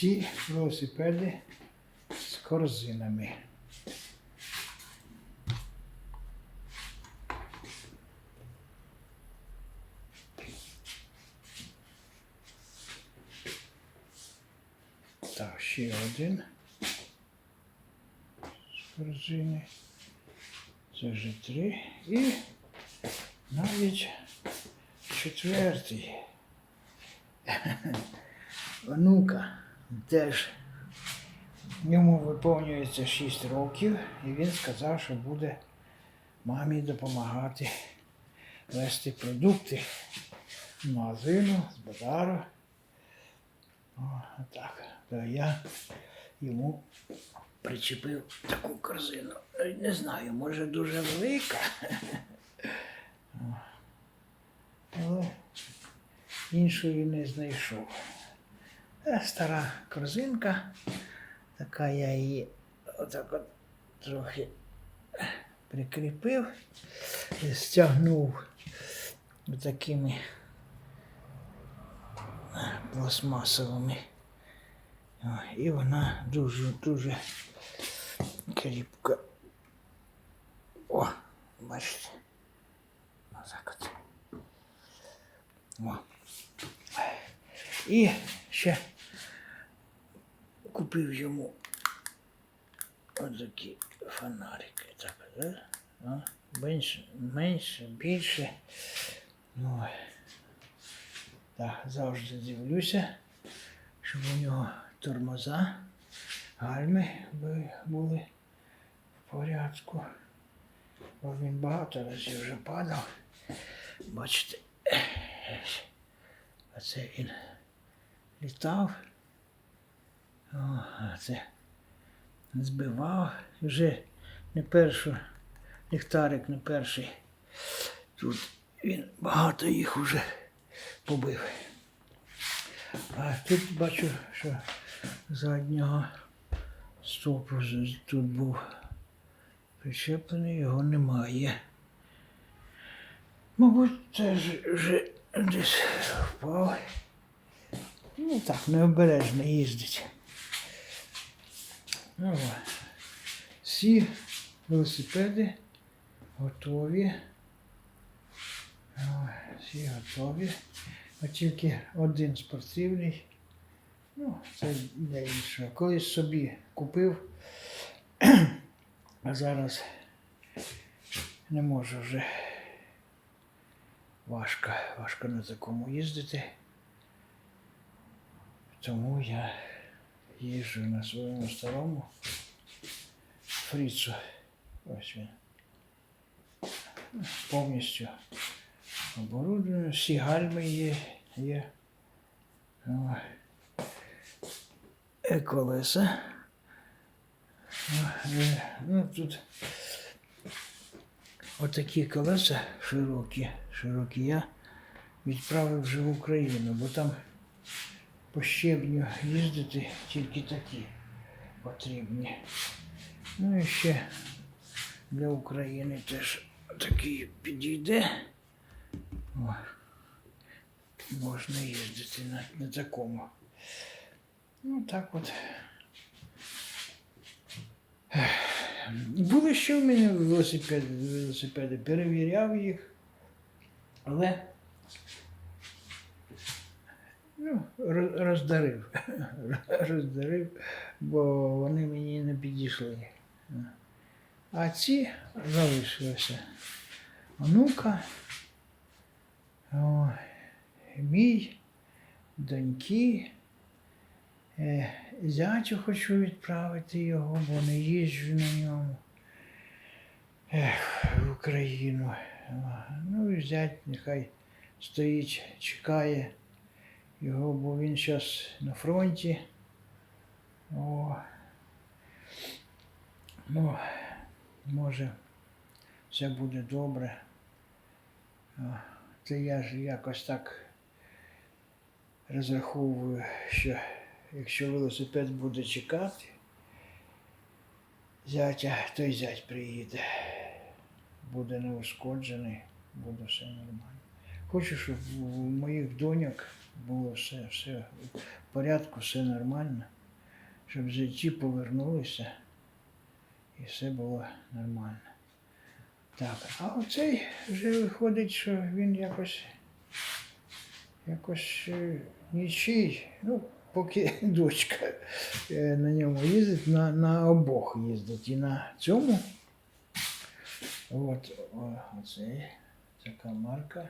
ці велосипеди з корзинами. Так, ще один з корзини. Це вже три. І навіть четвертий. Онука теж йому виповнюється 6 років, і він сказав, що буде мамі допомагати вести продукти з магазину, з базару. О, так. То я йому причепив таку корзину. Е, Не знаю, може дуже велика. Але іншої не знайшов. Е, Стара корзинка, така я її отак от трохи прикріпив і стягнув такими пластмасовими. І вона дуже дуже кріпка. О, бачите. Отак от. О. І ще купив йому отакі фонарики. Так, да? А, менше, менше, більше. Ну, так, завжди дивлюся, щоб у нього тормоза, гальми були в порядку. Бо він багато разів вже падав. Бачите, а це він літав. О, це збивав. Вже не першу, ліхтарик не перший. Тут він багато їх вже побив. А тут бачу, що заднього стопу тут був причеплений, його немає. Мабуть, це вже десь впав. Ну так, необережно їздить. Всі велосипеди готові. Всі готові. От тільки один спортивний. Ну, це для іншого. Колись собі купив, а зараз не можу вже. Важко, важко на такому їздити. Тому я їжджу на своєму старому фріцу. Ось він. Повністю оборудовано, всі гальми є. є. Е, Колеса. Е, Ну, тут отакі колеса широкі, широкі я відправив вже в Україну, бо там по щебню їздити тільки такі потрібні. Ну і ще для України теж такий підійде. Можна їздити на, на такому. Ну так от. Були ще в мене велосипеди, велосипеди, перевіряв їх, але ну, роздарив. роздарив, бо вони мені не підійшли. А ці залишилися. Онука, мій, доньки. Е, зятю хочу відправити його, бо не їжджу на ньому. Ех, в Україну. Ну і зять нехай стоїть, чекає його, бо він зараз на фронті. О, ну, може, все буде добре. Це я ж якось так розраховую, що якщо велосипед буде чекати, зятя, то й зять приїде. Буде неушкоджений, буде все нормально. Хочу, щоб у моїх доньок було все, все в порядку, все нормально, щоб житті повернулися і все було нормально. Так, а оцей вже виходить, що він якось якось е, нічий. Ну, поки дочка е, на ньому їздить, на, на обох їздить. І на цьому. От, оцей, така марка.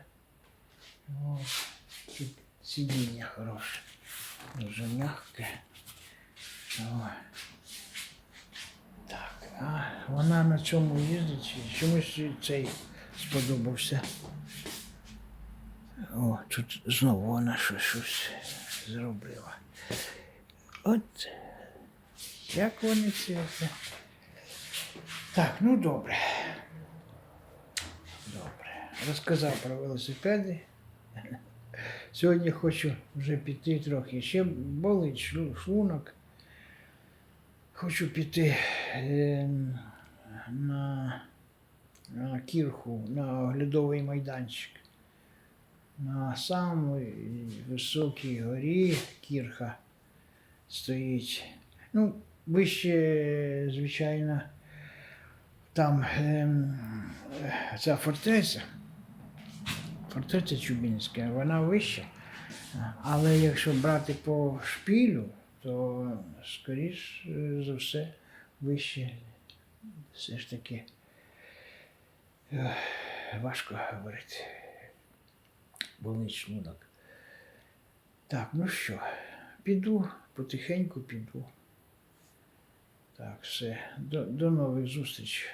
От. Тут сидіння хороше. Дуже м'яке. О. Так, а вона на цьому їздить, чомусь цей сподобався. О, тут знову вона щось, щось зробила. От як вони це? Так, ну добре. Добре. Розказав про велосипеди. Сьогодні хочу вже піти трохи. Ще болить шлу- шлунок. Хочу піти ем, на, на кірху, на оглядовий майданчик. На самій високій горі кірха стоїть. Ну, вище, звичайно, там ем, ця фортеця, фортеця Чубінська, вона вища. Але якщо брати по шпілю, то скоріш е, за все вище все ж таки важко говорити. Болить шлунок. Так, ну що, піду, потихеньку піду. Так, все. До, до нових зустрічей.